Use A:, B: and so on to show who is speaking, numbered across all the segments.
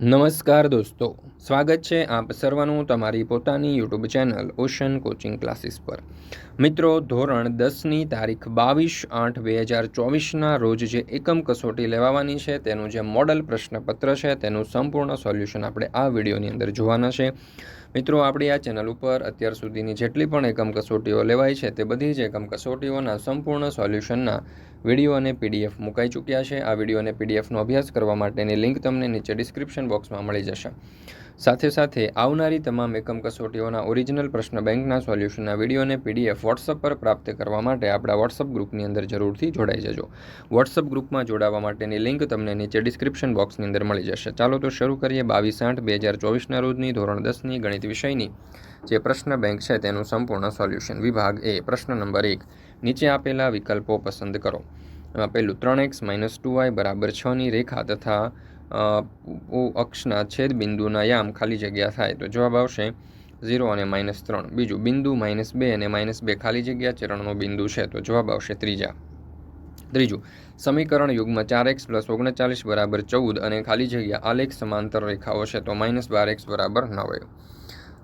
A: નમસ્કાર દોસ્તો, સ્વાગત છે આપ સર્વનું તમારી પોતાની YouTube channel Ocean coaching classes પર. મિત્રો, ધોરણ દસની તારીખ બાવીસ આઠ બે હજાર ચોવીસના રોજ જે એકમ કસોટી લેવાવાની છે, તેનું જે મોડલ પ્રશ્નપત્ર છે, તેનું સંપૂર્ણ સોલ્યુશન આપણે આ વિડીયોની અંદર જોવાના છે. મિત્રો, આપણી આ ચેનલ ઉપર અત્યાર સુધીની જેટલી પણ એકમ કસોટીઓ લેવાય છે તે બધી જ એકમ કસોટીઓના સંપૂર્ણ સોલ્યુશનના વીડિયો અને પીડીએફ મુકાઈ ચૂક્યા છે. આ વીડિયો અને પીડીએફનો અભ્યાસ કરવા માટેની લિંક તમને નીચે ડિસ્ક્રિપ્શન બોક્સમાં મળી જશે. સાથે સાથે આવનારી તમામ એકમ કસોટીઓના ઓરિજિનલ પ્રશ્ન બેંકના સોલ્યુશનના વિડીયોને પીડીએફ વોટ્સઅપ પર પ્રાપ્ત કરવા માટે આપણા વોટ્સઅપ ગ્રુપની અંદર જરૂરથી જોડાઈ જજો. વોટ્સઅપ ગ્રુપમાં જોડાવા માટેની લિંક તમને નીચે ડિસ્ક્રિપ્શન બોક્સની અંદર મળી જશે. ચાલો તો શરૂ કરીએ બાવીસ આઠ બે હજાર ચોવીસના રોજની ધોરણ દસની ગણિત વિષયની. જે પ્રશ્ન બેંક છે તેનું સંપૂર્ણ સોલ્યુશન. વિભાગ એ. પ્રશ્ન નંબર એક. નીચે આપેલા વિકલ્પો પસંદ કરો. એમાં પહેલું ત્રણ એક્સ માઇનસ ટુ વાય બરાબર છની રેખા તથા અક્ષના છેદ બિંદુના યામ ખાલી જગ્યા થાય તો જવાબ આવશે ઝીરો અને માઇનસ ત્રણ. બીજું બિંદુ માઇનસ બે અને માઇનસ બે ખાલી જગ્યા, ચરણનો બિંદુ છે તો જવાબ આવશે ત્રીજા. ત્રીજું, સમીકરણ યુગમાં ચાર એક્સ પ્લસ ઓગણચાલીસ બરાબર ચૌદ અને ખાલી જગ્યા આલેખ સમાંતર રેખાઓ છે તો માઇનસ બાર એક્સ બરાબર નવે.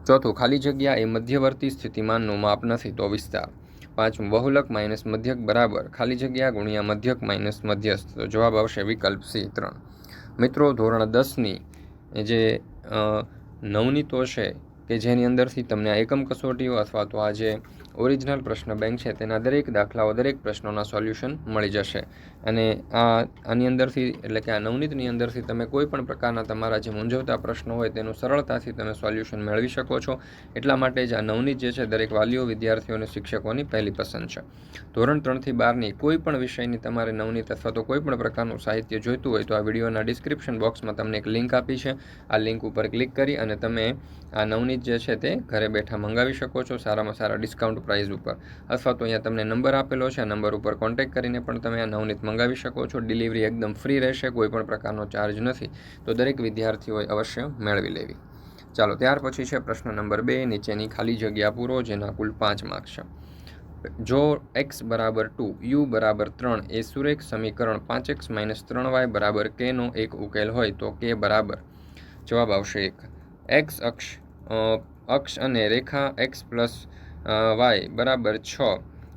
A: ચોથું, ખાલી જગ્યા એ મધ્યવર્તી સ્થિતિમાનનું માપ નથી તો વિસ્તાર. પાંચમું, બહુલક માઇનસ મધ્યક બરાબર, ખાલી જગ્યા ગુણ્યા મધ્યક માઇનસ મધ્યસ્થ તો જવાબ આવશે વિકલ્પ સી ત્રણ. મિત્રો, ધોરણ દસની જે નવનીતો છે કે જેની અંદરથી તમને આ એકમ કસોટીઓ અથવા તો આ જે ઓરિજિનલ પ્રશ્ન બેંક છે, તેના દરેક દાખલાઓ, દરેક પ્રશ્નોના સોલ્યુશન મળી જશે. અને આ, આની અંદરથી, એટલે કે આ નવનીતની અંદરથી તમે કોઈ પણ પ્રકારના તમારા જે મૂંઝવતા પ્રશ્નો હોય, તેનું સરળતાથી તમે સોલ્યુશન મેળવી શકો છો. એટલા માટે જ આ નવનીત જે છે, દરેક વાલીઓ, વિદ્યાર્થીઓ અને શિક્ષકોની પહેલી પસંદ છે. ધોરણ ત્રણથી બારની કોઈ પણ વિષયની તમારે નવનીત અથવા તો કોઈ પણ પ્રકારનું સાહિત્ય જોઈતું હોય, તો આ વિડીયોના ડિસ્ક્રિપ્શન બોક્સમાં તમને એક લિંક આપી છે. આ લિંક ઉપર ક્લિક કરી અને તમે આ નવનીત જે છે, તે ઘરે બેઠા મંગાવી શકો છો. સારામાં સારા ડિસ્કાઉન્ટ પ્રાઇઝ ઉપર. અથવા તો અહીંયા તમને નંબર આપેલો છે નંબર ઉપર કોન્ટેક્ટ કરીને પણ તમે આ નવનીત મંગાવી શકો છો. ડિલિવરી એકદમ ફ્રી રહેશે, કોઈ પણ પ્રકારનો ચાર્જ નથી. તો દરેક વિદ્યાર્થીઓએ અવશ્ય મેળવી લેવી. ચાલો, ત્યાર પછી છે પ્રશ્ન નંબર બે, નીચેની ખાલી જગ્યા પૂરો, જેના કુલ પાંચ માર્ક છે. જો એક્સ બરાબર ટુ યુ બરાબર ત્રણ, એ સુરેખ સમીકરણ પાંચ એક્સ માઇનસ ત્રણ વાય બરાબર કેનો એક ઉકેલ હોય, તો કે બરાબર. જવાબ આવશે એક. એક્સ અક્ષ અક્ષ અને રેખા એક્સ પ્લસ વાય, બરાબર, છ.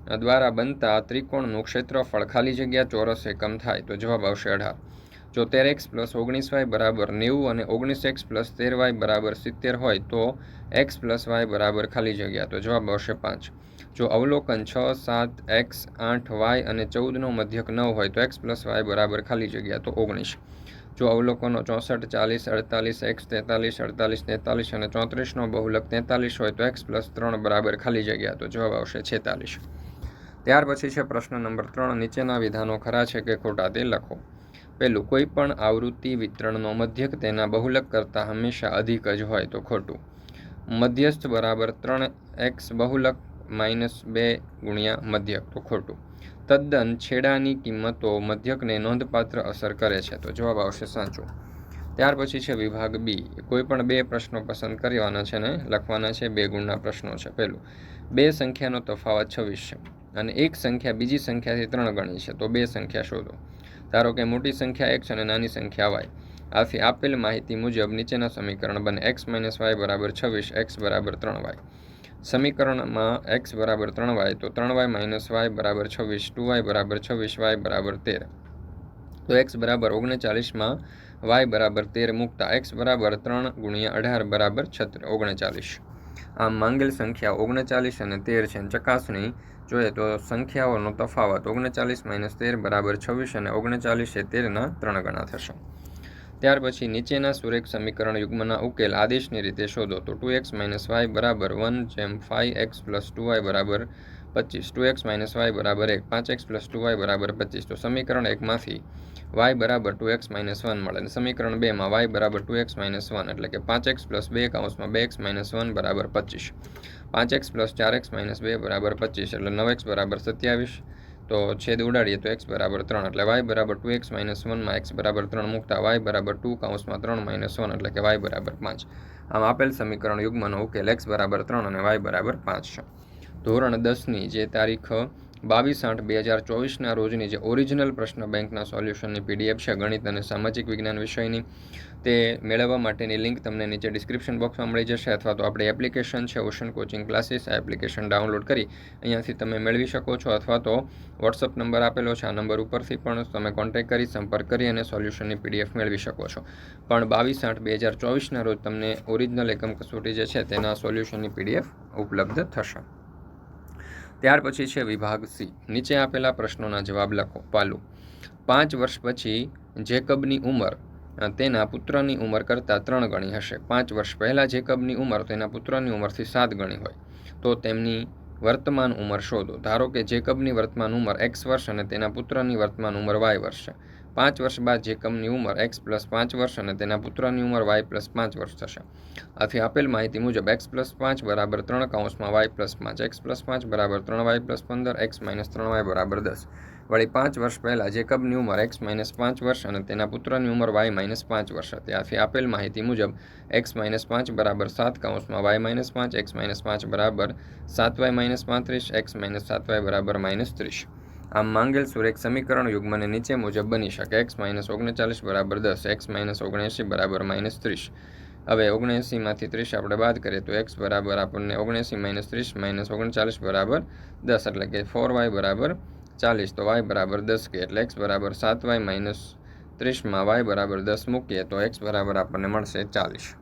A: દ્વારા બનતા ત્રિકોણનું ક્ષેત્રફળ ખાલી જગ્યા ચોરસ એકમ થાય તો જવાબ આવશે અઢાર. જો તેર એક્સ પ્લસ ઓગણીસ વાય બરાબર નેવું અને ઓગણીસ એક્સ પ્લસ તેર વાય બરાબર સિત્તેર હોય તો એક્સ પ્લસ વાય બરાબર ખાલી જગ્યા. તો જવાબ આવશે પાંચ. જો અવલોકન છ, સાત, એક્સ, આઠ, વાય અને ચૌદનો મધ્યક નવ હોય તો એક્સ પ્લસ વાય બરાબર ખાલી જગ્યા. તો ઓગણીસ. જો અવલોકનો ચોસઠ, ચાલીસ, અડતાલીસ, એક્સ, તેતાલીસ, અડતાલીસ, તેતાલીસ અને ચોત્રીસનો બહુલક તેતાલીસ હોય તો એક્સ પ્લસ ત્રણ બરાબર ખાલી જગ્યા. તો જવાબ આવશે છેતાલીસ. ત્યાર પછી છે પ્રશ્ન નંબર ત્રણ. નીચેના વિધાનો ખરા છે કે ખોટા તે લખો. પહેલું કોઈ પણ આવૃત્તિ વિતરણનો મધ્યક તેના બહુલક કરતાં હંમેશા અધિક જ હોય તો ખોટું. મધ્યસ્થ બરાબર ત્રણ એક્સ બહુલક માઇનસ બે ગુણ્યા મધ્યક તો ખોટું. તદ્દન છેડાની કિંમતો મધ્યકને નોંધપાત્ર અસર કરે છે તો જવાબ આવશે સાચું. ત્યાર પછી છે વિભાગ બી. કોઈ પણ બે પ્રશ્નો પસંદ કરવાના છે ને લખવાના છે બે ગુણના પ્રશ્નો છે પહેલું બે સંખ્યાનો તફાવત છવ્વીસ છે. અને એક સંખ્યા બીજી સંખ્યાથી ત્રણ ગણી છે, તો બે સંખ્યા શોધો. ધારો કે મોટી સંખ્યા એક્સ અને નાની સંખ્યા વાય. આથી આપેલ માહિતી મુજબ નીચેના સમીકરણ બને એક્સ માઇનસ વાય બરાબર છવ્વીસ એક્સ બરાબર ત્રણ વાય. સમીકરણમાં એક્સ બરાબર ત્રણ વાય, તો ત્રણ વાય માઇનસ વાય બરાબર છવ્વીસ ટુ વાય બરાબર છવ્વીસ વાય બરાબર તેર. તો એક્સ બરાબર ઓગણચાલીસમાં વાય બરાબર તેર મૂકતા એક્સ બરાબર ત્રણ ગુણ્યા અઢાર બરાબર છત્ર, ઓગણચાલીસ. આમ માંગેલ સંખ્યા ઓગણચાલીસ અને તેર છે ચકાસણી જોઈએ તો સંખ્યાઓનો તફાવત ઓગણચાલીસ માઇનસ તેર બરાબર છવ્વીસ અને ઓગણચાલીસ એ તેરના ત્રણ ગણા થશે. ત્યાર પછી નીચેના સુરેખ સમીકરણ યુગ્મના ઉકેલ આદેશની રીતે શોધો તો ટુ એક્સ માઇનસ વાય બરાબર વન જેમ five x plus two y બરાબર પચીસ, ટુ એક્સ માઇનસ વાય બરાબર એક, પાંચ એક્સ પ્લસ ટુ વાય બરાબર પચીસ. તો સમીકરણ એકમાંથી વાય બરાબર ટુ એક્સ માઇનસ વન મળે અને સમીકરણ બેમાં વાય બરાબર ટુ એક્સ માઇનસ વન એટલે કે પાંચ એક્સ પ્લસ બે કાઉન્સમાં બે એક્સ માઇનસ વન બરાબર પચીસ. પાંચ એક્સ પ્લસ ચાર એક્સ માઇનસ બે બરાબર પચીસ એટલે નવ એક્સ બરાબર સત્યાવીસ. તો છેદ ઉડાડીએ તો એક્સ બરાબર ત્રણ એટલે વાય બરાબર ટુ એક્સ માઇનસ વનમાં એક્સ બરાબર ત્રણ મૂકતા વાય બરાબર ટુ કાઉન્સમાં ત્રણ માઇનસ વન એટલે કે વાય બરાબર પાંચ. આમ આપેલ સમીકરણ યુગ્મનો ઉકેલ એક્સ બરાબર ત્રણ અને વાય બરાબર પાંચ છે. ધોરણ દસની જે તારીખ બાવીસ આઠ બે હજાર ચોવીસના રોજની જે ઓરિજિનલ પ્રશ્ન બેંકના સોલ્યુશનની પીડીએફ છે, ગણિત અને સામાજિક વિજ્ઞાન વિષયની, તે મેળવવા માટેની લિંક તમને નીચે ડિસ્ક્રિપ્શન બોક્સમાં મળી જશે અથવા તો આપણી એપ્લિકેશન છે, ઓશન કોચિંગ ક્લાસીસ, આ એપ્લિકેશન ડાઉનલોડ કરી અહીંયાથી તમે મેળવી શકો છો અથવા તો વોટ્સઅપ નંબર આપેલો છે, આ નંબર ઉપરથી પણ તમે કોન્ટેક્ટ કરી, સંપર્ક કરી અને સોલ્યુશનની પીડીએફ મેળવી શકો છો. પણ બાવીસ આઠ બે હજાર ચોવીસના રોજ તમને ઓરિજિનલ એકમ કસોટી જે છે, તેના સોલ્યુશનની પીડીએફ ઉપલબ્ધ થશે. ત્યાર પછી છે વિભાગ સી. નીચે આપેલા પ્રશ્નોના જવાબ લખો. પાલું. પાંચ વર્ષ પછી જેકબની ઉંમર તેના પુત્રની ઉંમર કરતાં ત્રણ ગણી હશે. પાંચ વર્ષ પહેલાં જેકબની ઉંમર તેના પુત્રની ઉંમરથી સાત ગણી હોય. તો તેમની વર્તમાન ઉંમર શોધો. ધારો કે જેકબની વર્તમાન ઉંમર એક્સ વર્ષ અને તેના પુત્રની વર્તમાન ઉંમર વાય વર્ષ છે. પાંચ વર્ષ બાદ જેકબની ઉંમર એક્સ પ્લસ પાંચ વર્ષ અને તેના પુત્રની ઉંમર વાય પ્લસ પાંચ વર્ષ થશે. આથી આપેલ માહિતી મુજબ એક્સ પ્લસ પાંચ બરાબર ત્રણ કાઉન્સમાં વાય પ્લસ પાંચ એક્સ પ્લસ પાંચ બરાબર ત્રણ વાય પ્લસ પંદર એક્સ માઇનસ ત્રણ વાય બરાબર દસ. વળી પાંચ વર્ષ પહેલાં જેકબની ઉંમર એક્સ માઇનસ પાંચ વર્ષ અને તેના પુત્રની ઉંમર વાય માઇનસ પાંચ વર્ષ હતી. આથી આપેલ માહિતી મુજબ એક્સ માઇનસ પાંચ બરાબર સાત કાઉન્સમાં વાય માઇનસ પાંચ એક્સ માઇનસ પાંચ બરાબર સાત વાય માઇનસ પાંત્રીસ એક્સ માઇનસ સાત વાય બરાબર માઇનસ ત્રીસ. આમ માંગેલ સુરેખ સમીકરણ યુગ્મને નીચે મુજબ બની શકે. એક્સ માઇનસ ઓગણચાલીસ બરાબર દસ, એક્સ માઇનસ ઓગણએંસી બરાબર માઇનસ ત્રીસ. હવે ઓગણએંસીમાંથી ત્રીસ આપણે બાદ કરીએ તો એક્સ બરાબર આપણને ઓગણએંસી માઇનસ ત્રીસ માઇનસ ઓગણચાલીસ બરાબર દસ, એટલે કે ફોર વાય બરાબર ચાલીસ. તો વાય બરાબર દસ કે એટલે એક્સ બરાબર સાત વાય માઇનસ ત્રીસમાં વાય બરાબર દસ મૂકીએ તો એક્સ બરાબર આપણને મળશે ચાલીસ.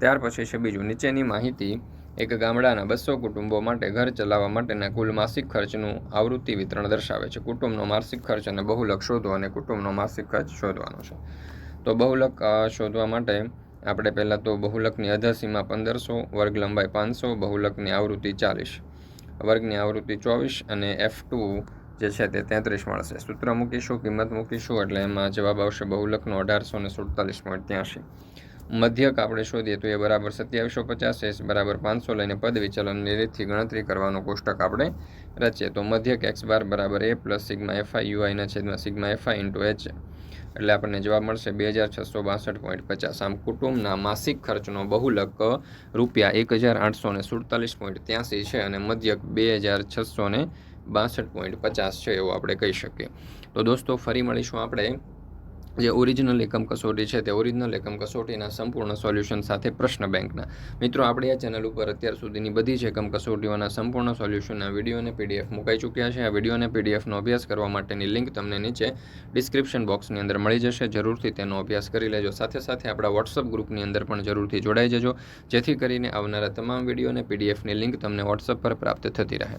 A: ત્યાર પછી છે બીજું નીચેની માહિતી એક ગામડાના બસો કુટુંબો માટે ઘર ચલાવવા માટેના કુલ માસિક ખર્ચનું આવૃત્તિ વિતરણ દર્શાવે છે. કુટુંબનો માસિક ખર્ચ અને બહુલક શોધો અને કુટુંબનો માસિક ખર્ચ શોધવાનો છે. તો બહુલક શોધવા માટે આપણે પહેલાં તો બહુલકની અધસીમા પંદરસો વર્ગ લંબાઈ પાંચસો, બહુલકની આવૃત્તિ ચાલીસ, વર્ગની આવૃત્તિ ચોવીસ અને એફ ટુ જે છે તે તેત્રીસ મળશે. સૂત્ર મૂકીશું, કિંમત મૂકીશું, એટલે એમાં જવાબ આવશે બહુલકનો અઢારસો ને સુડતાલીસ પોઈન્ટ ત્યાંશી. મધ્યક આપણે શોધીએ તો એ બરાબર સત્યાવીસો પચાસ, એસ બરાબર પાંચસો લઈને પદ વિચલનની રીતથી ગણતરી કરવાનો કોષ્ટક આપણે રચીએ. તો મધ્યક એક્સ બાર બરાબર A plus sigma f i યુઆઈના છેદમાં સિગ્મા એફઆઈ ઇન્ટુ એચ. એટલે આપણને જવાબ મળશે બે હજાર છસો બાસઠ પોઈન્ટ પચાસ. આમ કુટુંબના માસિક ખર્ચનો બહુલક રૂપિયા એક હજાર આઠસો ને સુડતાલીસ પોઈન્ટ ત્યાંસી છે અને મધ્યક બે હજાર છસો ને બાસઠ પોઈન્ટ પચાસ છે એવું આપણે કહી શકીએ. તો દોસ્તો, ફરી મળીશું આપણે જે ઓરિજિનલ એકમ કસોટી છે તે ઓરિજિનલ એકમ કસોટીના સંપૂર્ણ સોલ્યુશન સાથે પ્રશ્ન બેંકના. મિત્રો, આપણે આ ચેનલ ઉપર અત્યાર સુધીની બધી જ એકમ કસોટીઓના સંપૂર્ણ સોલ્યુશનના વીડિયો અને પીડીએફ મુકાઈ ચૂક્યા છે. આ વીડિયો અને પીડીએફનો અભ્યાસ કરવા માટેની લિંક તમને નીચે ડિસ્ક્રિપ્શન બોક્સની અંદર મળી જશે. જરૂરથી તેનો અભ્યાસ કરી લેજો. સાથે સાથે આપણા વોટ્સઅપ ગ્રુપની અંદર પણ જરૂરથી જોડાઈ જજો. જેથી કરીને આવનારા તમામ વીડિયો અને પીડીએફની લિંક તમને વોટ્સઅપ પર પ્રાપ્ત થતી રહે.